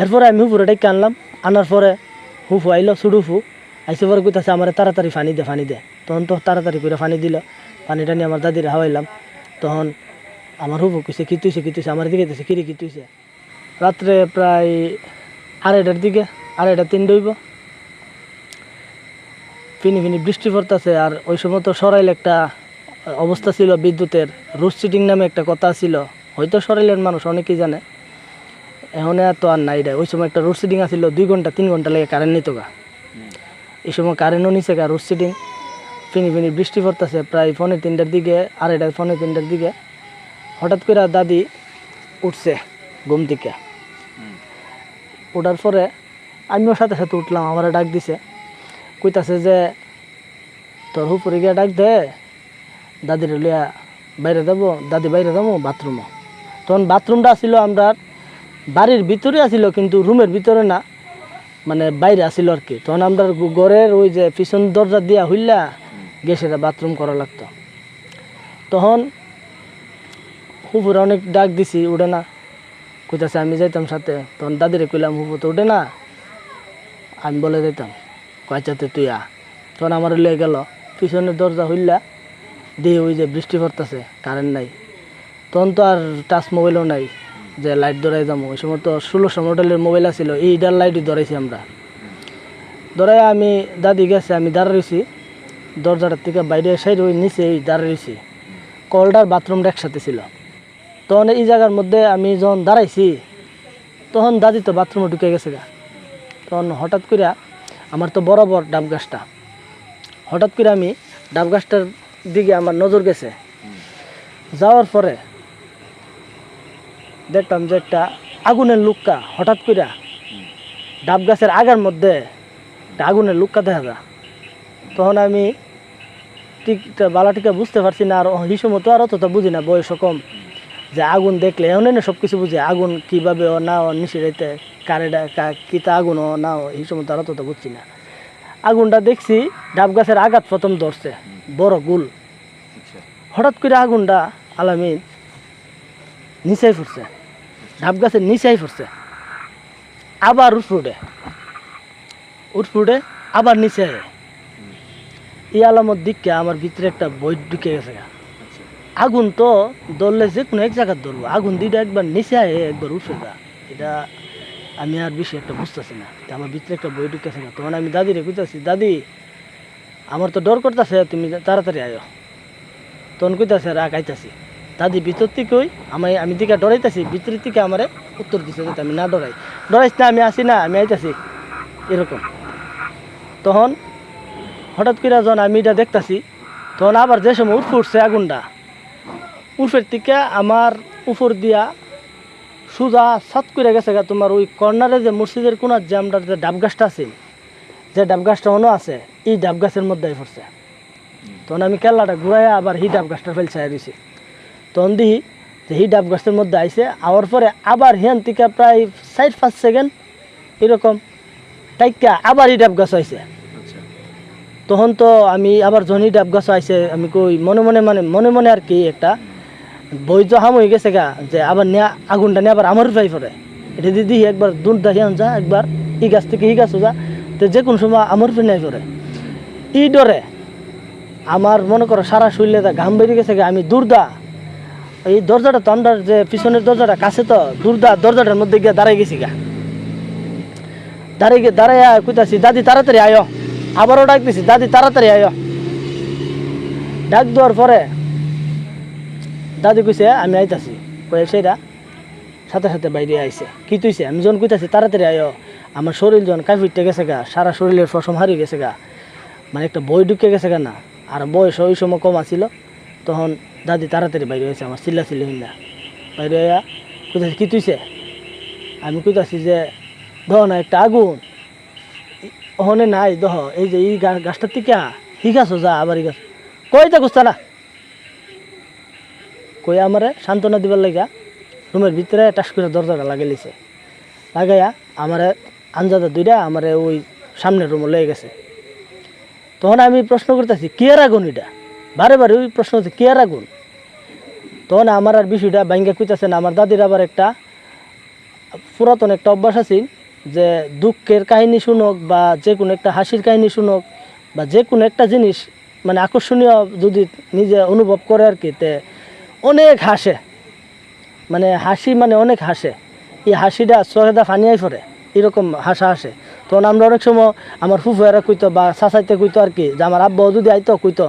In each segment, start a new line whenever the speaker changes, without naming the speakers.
এরপরে আমি হুপুরে ডেকে আনলাম, আনার পরে হুফু আইলো, সুডু হু আইসে পরে কইতাছে, আমার তাড়াতাড়ি পানি দে ফানি দে। তখন তো তাড়াতাড়ি করে পানি দিল। পানিটা নিয়ে আমার দাদিরে হাওয়াইলাম। তখন আমার হুফু কইছে, কি তুইছে কি তুইছে? আমার দিকে দিছে কিরে কি তুইছে? রাত্রে প্রায় আড়াইটার দিকে, আড়াইটা তিন ডইব ফিনি ফিনি বৃষ্টি পড়তেছে আর ওই সময় তো সরাইল একটা অবস্থা ছিল, বিদ্যুতের, রুট সিটিং নামে একটা কথা ছিল। হয়তো সরাইলের মানুষ অনেকেই জানে। এখন তো আর নাই রে। ওই সময় একটা রুট সিটিং আছিল, দুই ঘণ্টা, তিন ঘণ্টা লেগে কারেন্ট নিত গা। এই সময় কারেন্টও নিছে গা রুট সিটিং ফিনি ফিনি বৃষ্টি পড়তেছে প্রায় ফোনে তিনটার দিকে আড়াইটা ফোনে তিনটার দিকে। হঠাৎ করে দাদি উঠছে ঘুম থেকে। ওঠার পরে আমিও সাথে সাথে উঠলাম, আমার ডাক দিছে। কইতাছে যে, তোর উপরে গিয়ে ডাক দে, দাদির লিয়া বাইরে যাব, দাদি বাইরে যাব বাথরুমও তখন বাথরুমটা ছিল আমরা বাড়ির ভিতরে আছিল কিন্তু রুমের ভিতরে না মানে বাইরে আছিল আর কি। তখন আমরা ঘরের ওই যে পিছন দরজা দিয়া হইলা গেছে বাথরুম করা লাগতো। তখন হুপুরে অনেক ডাক দিছি, উঠে না। কইতাছে, আমি যাইতাম সাথে। তখন দাদিরে কইলাম হুপু তো উঠে না। আমি বলে দিতাম কয়চাতে তুই আ? তখন আমার লিয়ে গেল, পিছনের দরজা হইলা দিয়ে ওই যে বৃষ্টি পড়তেছে, কারেন্ট নাই। তখন তো আর টাচ মোবাইলও নাই। যে লাইট ধরাই যাব। ওই সময় তো ষোলোশো মডেলের মোবাইল আছিল এইটার লাইটই ধরাইছি আমরা। ধরাই আমি দাদি গেছে, আমি দাঁড়া রয়েছি দরজাটার থেকে বাইরে সাইড ওই নিচে এই দাঁড়া রয়েছি কলটার বাথরুমটা একসাথে ছিল। তখন এই জায়গার মধ্যে আমি যখন দাঁড়াইছি, তখন দাদি তো বাথরুমে ঢুকে গেছে গা। তখন হঠাৎ করে আমার তো বরাবর ডাব গাছটা। হঠাৎ করে আমি ডাব গাছটার দিকে আমার নজর গেছে। যাওয়ার পরে দেখতাম যে একটা আগুনের লুক্কা হঠাৎ করে ডাব গাছের আগার মধ্যে একটা আগুনের লুক্কা দেখা যায়। তখন আমি ঠিক বালা টিকা বুঝতে পারছি না আর হিসু মতো আর অতটা বুঝি না বয়স কম। যে আগুন দেখলে এমন না সব কিছু বুঝি আগুন কীভাবে ও না ও নিচে রাইতে কারেটা কিতা আগুন ও না ও এই সময় তো আর অতটা বুঝছি না। আগুনটা দেখছি ডাব গাছের আঘাত প্রথম ধরছে বড় গুল। হঠাৎ করে আগুনটা আলামিন নিচাই ফুটছে ডাব গাছের নিচাই ফুটছে আবার উঠফুটে উঠফুটে আবার নিচে এই আলামত দিককে আমার ভিতরে একটা বই ঢুকে গেছে আগুন তো ধরলে যে কোনো এক জায়গায় ধরবো। আগুন দিটা একবার নিচে আয়ে, একবার উঠে যা। এটা আমি আর বেশি একটা বুঝতেছি না। আমার ভিতরে একটা বই ঢুকেছে না তখন আমি দাদিরে কইতাছি, দাদি, আমার তো ডর করতেছে, তুমি তাড়াতাড়ি আয়ো। তখন কইতাছে, রাগ আইতাছি। দাদি ভিতর থেকে ওই আমি আমি দিকে ডরাইতাছি ভিতর থেকে আমারে উত্তর দিছে যাতে আমি না ডরাই। ডরাইস না, আমি আসি না, আমি আইতাছি। এরকম। তখন হঠাৎ করে যখন আমি এটা দেখতাছি, তখন আবার যে সময় উঠে উঠছে আগুনটা উঠের থেকে আমার উপর দিয়া সুজা সাত করে গেছে গা তোমার ওই কর্নারে যে মসজিদের কোনার যে আমরা যে ডাব গাছটা আছে, যে ডাব গাছটা অন্য আছে, এই ডাব গাছের মধ্যে পড়ছে। তখন আমি কেল্লাটা ঘুরাই আবার হি ডাব গাছটা ফেলছে দিছি তখন দিহি যে হি ডাব গাছের মধ্যে আইছে আওয়ার পরে আবার হিয়ান থেকে প্রায় চার পাঁচ সেকেন্ড এরকম টাইকা আবার ই ডাব গাছ আইছে। তখন তো আমি আবার জনি ডাব গাছ আইছে আমি কই মনে মনে মানে মনে মনে আর কি একটা বই তো হাম হয়ে গেছে গা যে আবার নিয়ে আগুনটা নিয়ে আবার আমার পাই পড়ে। এটা দিদি একবার দূর দাহিয়ান যা একবার ই গাছ থেকে ই গাছও যা তো যে কোনো সময় আমার উপরে নিয়ে পড়ে। ই ডরে আমার মনে করো সারা শরীরে তা ঘাম বেরিয়ে গেছে গা আমি দুর্দা এই দরজাটা তো আমরা যে পিছনের দরজাটা, কাছে তো দুর্দা দরজাটার মধ্যে গিয়ে দাঁড়াই গেছি গা। দাঁড়িয়ে গিয়ে দাঁড়াইয়া কইতাছি, দাদি, তাড়াতাড়ি আয়ো আবারও ডাক দিছি, দাদি, তাড়াতাড়ি আয়ো ডাক দেওয়ার পরে দাদি কইছে, আমি আইতাছি। কয়ে সেটা সাথে সাথে বাইরে আইছে। কি তুইছে? আমি যখন কইতাছি, তাড়াতাড়ি আয়ো আমার শরীর যখন কাফিরতে গেছে গা, সারা শরীরের ফসম হারিয়ে গেছে গা। মানে একটা বই ঢুকে গেছে গা না, আর বয়স ওই সময় কম আছিল, তখন দাদি তাড়াতাড়ি বাইরে হয়েছে আমার, চিল্লা চিল্লি হইনা বাইরে আয়া কইতাছি, কি তুইছে? আমি কইতাছি যে, দহ না, একটা আগুন। ওখানে নাই, দহ, এই যে, এই গাছটার থেকে হি গাছ যা, আবার গাছ। কই তা গুস্তা না কই আমারে সান্ত্বনা দিবার লাগা রুমের ভিতরে টাস করে দরজাটা লাগাই লাগাইয়া আমারে আঞ্জাদা দুইটা আমারে ওই সামনের রুমে লয়ে গেছে। তখন আমি প্রশ্ন করতেছি, কে আগুন এটা? বারে বারে ওই প্রশ্ন হচ্ছে, কে আগুন? তখন আমার আর বিষয়টা ব্যাঙ্গে কইতেছে না, আমার দাদির আবার একটা পুরাতন একটা অভ্যাস আছে যে দুঃখের কাহিনী শুনক বা যে কোনো একটা হাসির কাহিনী শুনক বা যে কোনো একটা জিনিস মানে আকর্ষণীয় যদি নিজে অনুভব করে আর কি, তে অনেক হাসে। মানে হাসি মানে অনেক হাসে। এই হাসিটা চোখেদা ফানিয়াই পড়ে, এরকম হাসা হাসে তখন আমরা অনেক সময় আমার ফুফুয়ারা কইতো বা চাচাইতে কইতো আর কি, যে আমার আব্বাও যদি আইতো কইতো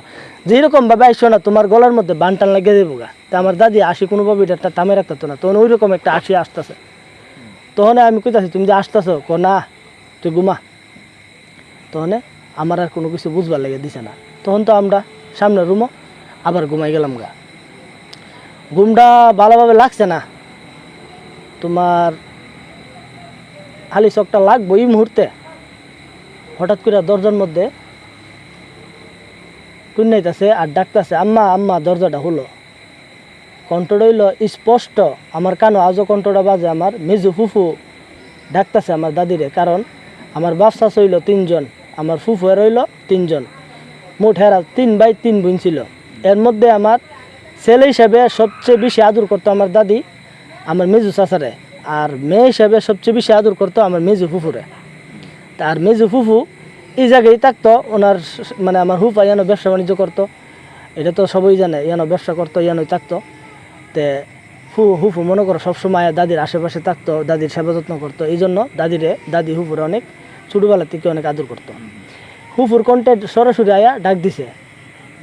যে এরকম ভাবে আইসো না, তোমার গলার মধ্যে বান টান লাগিয়ে দেবো গা। তা আমার দাদি হাসি কোনোভাবে এটা একটা রাখতো না, তখন ওই রকম একটা আসি আসতেছে। তখন আমি কইতাছি, তুমি যে আসতেছো? ক না, তুই ঘুমা। তখন আমার আর কোনো কিছু বুঝবার লেগে দিছে না। তখন তো আমরা সামনে রুমও আবার ঘুমাই গেলাম গা। ঘুমটা ভালোভাবে লাগছে না। তোমার খালি চকটা লাগবো এই মুহূর্তে। হঠাৎ করে দরজার মধ্যে টুনাইতেছে আর ডাকতেছে, আম্মা আম্মা, দরজাটা হলো কণ্ঠটা হইল স্পষ্ট, আমার কানো আজও কণ্ঠটা বাজে, আমার মেজু ফুফু ডাকতেছে আমার দাদিরে, কারণ আমার বাপসা হইল তিনজন, আমার ফুফু রইল তিনজন। মোট হেরা তিন বাই তিন বোন ছিল। এর মধ্যে আমার ছেলে হিসাবে সবচেয়ে বেশি আদর করতো আমার দাদি, আমার মেজু চাচারে। আর মেয়ে হিসাবে সবচেয়ে বেশি আদর করতো আমার মেজু ফুফুরে। তার মেজু ফুফু এই জায়গায় থাকতো, ওনার মানে আমার হুফা ইয়ানো ব্যবসা বাণিজ্য করতো। এটা তো সবাই জানে, ইয়ানো ব্যবসা করতো, ইয়ানোই থাকতো। তে হু হুফু মনে করো সবসময় দাদির আশেপাশে থাকতো, দাদির সেবা যত্ন করতো। এই জন্য দাদিরে, দাদি হুফুরে অনেক ছোটোবেলা থেকে অনেক আদর করতো। হুফুর কণ্ঠে সরাসরি আয়া ডাক দিছে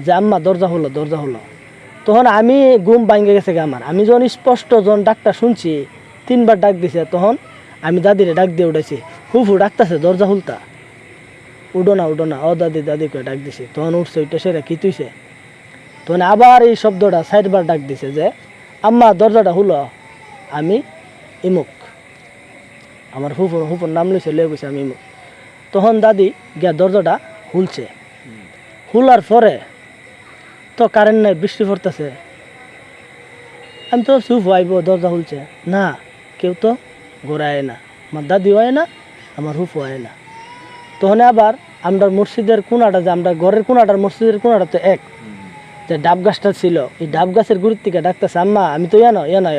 যে, আম্মা, দরজা হলো দরজা হলো তখন আমি ঘুম ভাঙ্গে গেছে আমার। আমি যখন স্পষ্ট যখন ডাকটা শুনছি তিনবার ডাক দিছে, তখন আমি দাদিরে ডাক দিয়ে উঠেছি হুফু ডাকতেছে, দরজা খুলতা। উডো না উডো না। ও দাদি দাদি করে ডাক দিছে। তখন উঠছে, উঠে সেরা কি তুইছে তখন আবার এই শব্দটা সাইডবার ডাক দিছে যে, আম্মা, দরজাটা হলো আমি ইমুক। আমার হুফুর হুফুর নাম লইছে লেগে গেছে আমি ইমুক। তখন দাদি গিয়া দরজাটা হুলছে হুলার পরে তো কারেন্ট নাই, বৃষ্টি পড়তেছে। আমি তো চুপ আইব, দরজা খুলছে। না কেউ তো ঘোরায় না আমার দাদিও হয় না আমার হুফু হয় না। তখন আবার আমরা মসজিদের কোনাটা যে আমরা ঘরের কোনাটার মসজিদের কোনাটা তো এক। যে ডাব গাছটা ছিল এই ডাব গাছের গুরুত্ব থেকে ডাকতেছে আম্মা আমি তো ইয়ানো ইয়ানো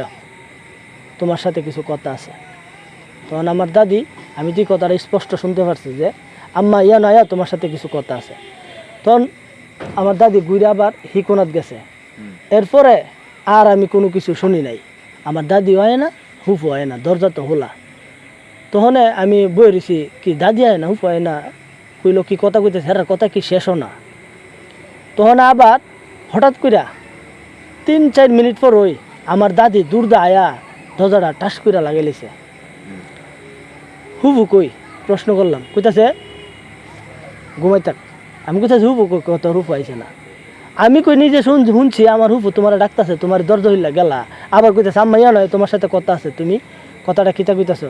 তোমার সাথে কিছু কথা আছে। তখন আমার দাদি আমি তুই কথাটা স্পষ্ট শুনতে পারছি যে আম্মা ইয়ানো আয়া তোমার সাথে কিছু কথা আছে। তখন আমার দাদি ঘুরে আবার হিকোনাত গেছে। এরপরে আর আমি কোনো কিছু শুনি নাই। আমার দাদি হয় না হুফু হয় না, দরজা তো হোলা তখন আমি বই রয়েছি কি দাদি হয় না, হুফু হয় না? কইল, কি কথা কইতেছে হেরার কথা কি শেষও না? তখন আবার হঠাৎ কইরা তিন চার মিনিট পর ওই আমার দাদি দুর্দা আয়া দরজাটা টাস কইরা লাগাইলিছে হুবু কই? প্রশ্ন করলাম, কইতাছে? ঘুমাই থাক আমি কোথায় হুবু কত রূপ আইছে না। আমি কই নিজে শুন শুনছি, আমার হুবু তোমার ডাকতাছে, তোমার দরজা হইলা গেলা। আবার কইতাছে, আম্মা, ইয়া নয়, তোমার সাথে কথা আছে, তুমি কথাটা কিতা কইতাছ?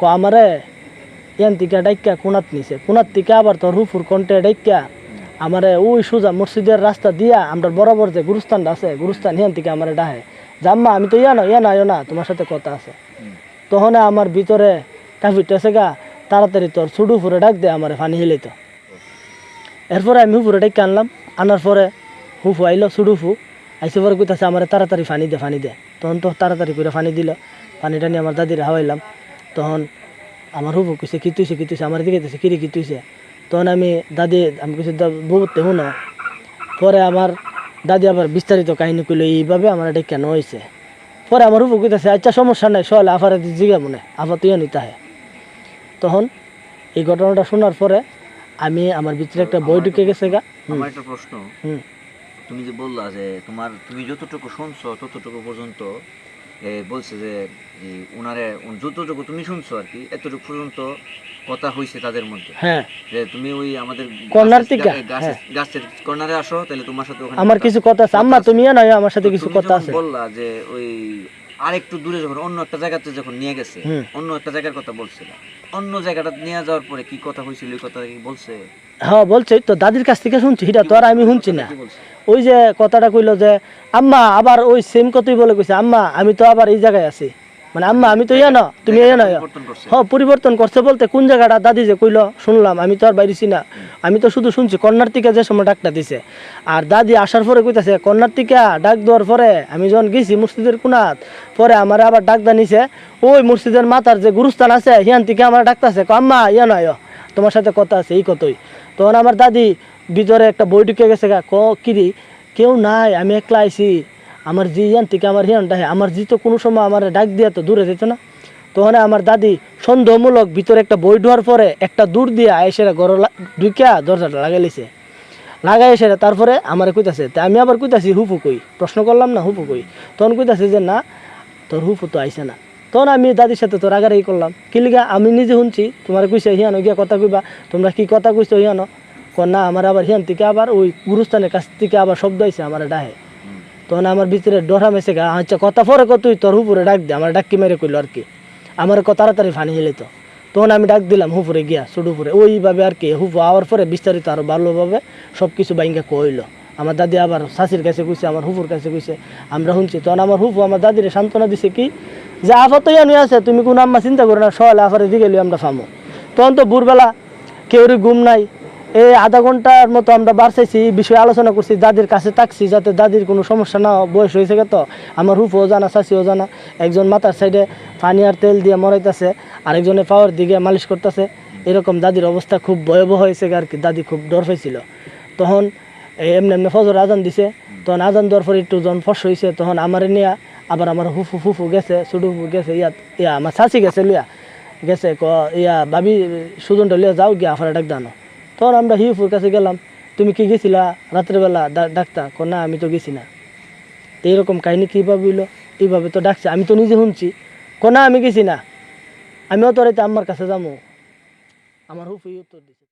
ক, আমারে ইয়ান থেকে ডাইকা কোনাত নিছে, কোনাত থেকে আবার তোর হুফুর কন্টে ডাইকা, আমারে ওই সোজা মসজিদের রাস্তা দিয়া, আমরা বরাবর যে গুরুস্থানটা আছে, গুরুস্থান ইয়ান থেকে আমারে ডাহে। জাম্মা আমি তো ইয়া না ইয়া না ইয়া না, তোমার সাথে কথা আছে। তখন আমার ভিতরে কাফিরটা গা, তাড়াতাড়ি তোর ছুডু ফুরে ডাক দে, আমার পানি হিলাইতো। এরপরে আমি হুফুরে ডাইকে আনলাম। আনার পরে হুফু আইলো ছুডুফু আইসে পরে কইতাছে, আমার তাড়াতাড়ি পানি দে পানি দে। তখন তো তাড়াতাড়ি করে পানি দিল। পানিটা নিয়ে আমার দাদিরে হাওয়াইলাম। তখন আমার হুবু কইছে, কি তুইছে কি তুইছে? আমার দিকে দিছে কিরে কি তুইছে? তখন আমি দাদি, আমি কিছু বহুত শুন পরে আমার দাদি আবার বিস্তারিত কাহিনী কইলো, এইভাবে আমার এটা কেন হয়েছে পরে আমার হুবু কইতেছে আচ্ছা সমস্যা নাই সহলে আফারে জিগা মনে আফা তুই নিতে হয় তখন এই ঘটনাটা শোনার পরে আমি আমার ভিতরে একটা বই ঢুকে গেছে গা।
আমার একটা প্রশ্ন। তুমি যে বললা যে তোমার তুমি যতটুকু শুনছো ততটুকু পর্যন্ত বলছে যে উনারে যতটুকু তুমি শুনছো আর কি এতটুকু পর্যন্ত কথা হয়েছে তাদের মধ্যে।
হ্যাঁ।
যে তুমি ওই আমাদের
কর্নার থেকে?
গা- গাছের কর্নারে আসো তাহলে তোমার সাথে
আমার কিছু কথা আছে। আম্মা তুমি না আমার সাথে কিছু কথা আছে।
বললা যে ওই আরেকটু দূরে যখন অন্য একটা জায়গাতে যখন নিয়ে গেছে অন্য একটা জায়গার কথা বলছিল অন্য জায়গাটা নিয়ে যাওয়ার পরে কি কথা হয়েছিল ওই কথা কি বলছে?
হ্যাঁ বলছে তো দাদির কাছ থেকে শুনছি এটা তো আর আমি শুনছি না। ওই যে কথাটা কইলো যে আম্মা আবার ওই সেম কথাই বলে কইছে আম্মা আমি তো আবার এই জায়গায় আছি। মানে আম্মা আমি তো ইয়া না তুমি ইয়া না
পরিবর্তন করছে।
পরিবর্তন করছে বলতে কোন জায়গাটা? দাদি যে কইলো শুনলাম আমি তো আর বাইরেছি না আমি তো শুধু শুনছি কন্যার যে সময় ডাকটা দিছে। আর দাদি আসার পরে কইতাছে কন্যার ডাক দেওয়ার পরে আমি যখন গেছি মসজিদের কুনাত পরে আমার আবার ডাক নিছে। ওই মসজিদের মাথার যে গুরুস্থান আছে হিয়ান থেকে আমার ডাকতেছে আম্মা ইয়া নয় তোমার সাথে কথা আছে এই কতই? তখন আমার দাদি ভিতরে একটা বই ঢুকে গেছে গা ক কিরি কেউ নাই আমি একলা আইছি। আমার জি ইয়ান থেকে আমার হিয়ান ডাহে আমার জি তো কোনো সময় আমার ডাক দিয়া তো দূরে যেত না। তখন আমার দাদি সন্দেহমূলক ভিতরে একটা বই ঢোয়ার পরে একটা দূর দিয়ে এসে ঘর ঢুকিয়া দরজাটা লাগাই লিছে। লাগাই এসে তারপরে আমার কইতাছে, তা আমি আবার কইতাছি হুফু কই? প্রশ্ন করলাম, না হুফু কই? তখন কইতাছে যে, না, তোর হুফু তো আইসে না। তখন আমি দাদির সাথে তো রাগারাগি করলাম কিলিগা আমি নিজে শুনছি, তোমার কইছে হিয়ানো গিয়া কথা কইবা, তোমরা কি কথা কইছো হিয়ানো না, আমার আবার হিয়ান থেকে আবার ওই গুরুস্থানের কাছ থেকে আবার শব্দ আইছে, আমার ডাহে। তখন আমার ভিতরে ডরা মেসে গা আচ্ছা কথা পরে কতই তোর হুপুরে ডাক দে, আমার ডাক্কি মেরে কইলো আর কি। আমার কত তাড়াতাড়ি ফানি তো। তখন আমি ডাক দিলাম, হুপুরে গিয়া সুডু উপরে। ওইভাবে আর কি, হুপু আওয়ার পরে বিস্তারিত আরও ভালোভাবে সব কিছু বাইঙ্গা কইলো। আমার দাদি আবার শাশির কাছে কইছে, আমার হুপুর কাছে কইছে, আমরা শুনছি। তখন আমার হুপু আমার দাদিরে সান্ত্বনা দিছে কি, যে আফাত ইয়ানি আছে, তুমি কোন আম্মা চিন্তা করো না সকালে আফারে দিকে আমরা ফামো। তখন তো ভোরবেলা কেউরই ঘুম নাই এই আধা ঘণ্টার মতো আমরা এই বিষয়ে আলোচনা করছি, দাদির কাছে থাকছি যাতে দাদির কোনো সমস্যা না, বয়স হয়েছে তো আমার হুফও জানা শাশিও জানা। একজন মাথার সাইডে পানি আর তেল দিয়ে মরাইতেছে, আরেকজনে পাওয়ার দিকে মালিশ করতেছে। এরকম দাদির অবস্থা খুব ভয়াবহ হয়েছে আর কি, দাদি খুব ডর পাইছিল তখন এমনি এমনি ফজর আজান দিছে, তখন আজান দেওয়ার পরে একটু যখন ফস হয়েছে তখন আমার নিয়ে আবার আমার হুফু ফুফু গেছে সুডু ফুফু গেছে, ইয়া ইয়া, আমার শাশি গেছে লিয়া গেছে, ক, ইয়া, ভাবি সুজনটা লিয়া যাও গিয়া, আফারে ডাক দানো তখন আমরা হিউফুর কাছে গেলাম, তুমি কি গেছিলা রাত্রেবেলা ডাক্তার কো, না, আমি তো গেছি না। তো এরকম কাহিনী কীভাবে হইল? এইভাবে তো ডাকছে। আমি তো নিজে শুনছি। কোনা না, আমি গেছি না। আমিও তো রাইতে আমার কাছে যাব আমার হুফুই উত্তর দিছে।